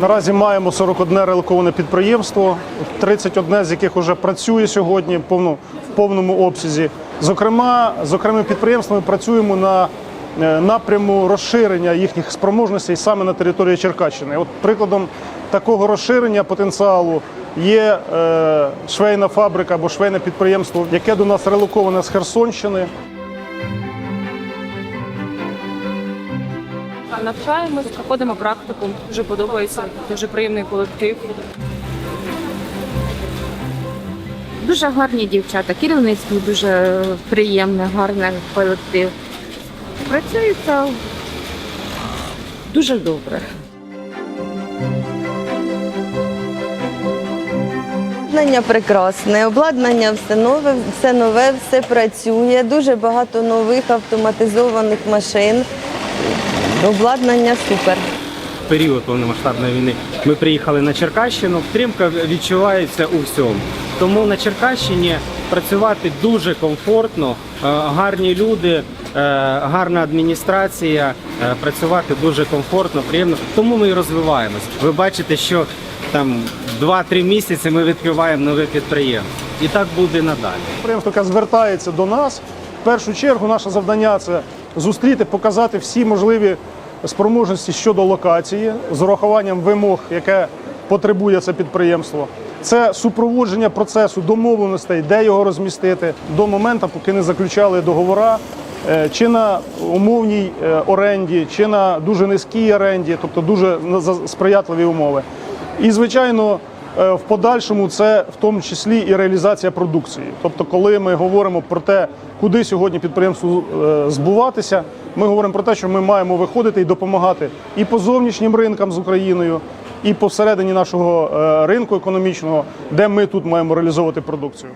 Наразі маємо 41 релоковане підприємство, 31 з яких вже працює сьогодні в повному обсязі. Зокрема, з окремими підприємствами працюємо на е, напряму розширення їхніх спроможностей саме на території Черкащини. От прикладом такого розширення потенціалу є е, швейна фабрика або швейне підприємство, яке до нас релоковане з Херсонщини. Навчаємось, проходимо практику. Дуже подобається, дуже приємний колектив. Дуже гарні дівчата, керівництво дуже приємне, гарний колектив. Працюється дуже добре. Обладнання прекрасне, обладнання все нове, все нове, все працює. Дуже багато нових автоматизованих машин. Обладнання супер. період повномасштабної війни ми приїхали на Черкащину. Підтримка відчувається у всьому. Тому на Черкащині працювати дуже комфортно, е, гарні люди, е, гарна адміністрація, е, працювати дуже комфортно, приємно. Тому ми і розвиваємось. Ви бачите, що там 2-3 місяці ми відкриваємо нове підприємство. І так буде надалі. Підприємство, яке звертається до нас, в першу чергу наше завдання це зустріти, показати всі можливі спроможності щодо локації з урахуванням вимог, яке потребує це підприємство. Це супроводження процесу домовленостей, де його розмістити до моменту, поки не заключали договора, е, чи на умовній е, оренді, чи на дуже низькій оренді, тобто дуже сприятливі умови. І, звичайно, в подальшому це в тому числі і реалізація продукції. Тобто, коли ми говоримо про те, куди сьогодні підприємству е, збуватися, ми говоримо про те, що ми маємо виходити і допомагати і по зовнішнім ринкам з Україною, і посередині нашого е, ринку економічного, де ми тут маємо реалізовувати продукцію.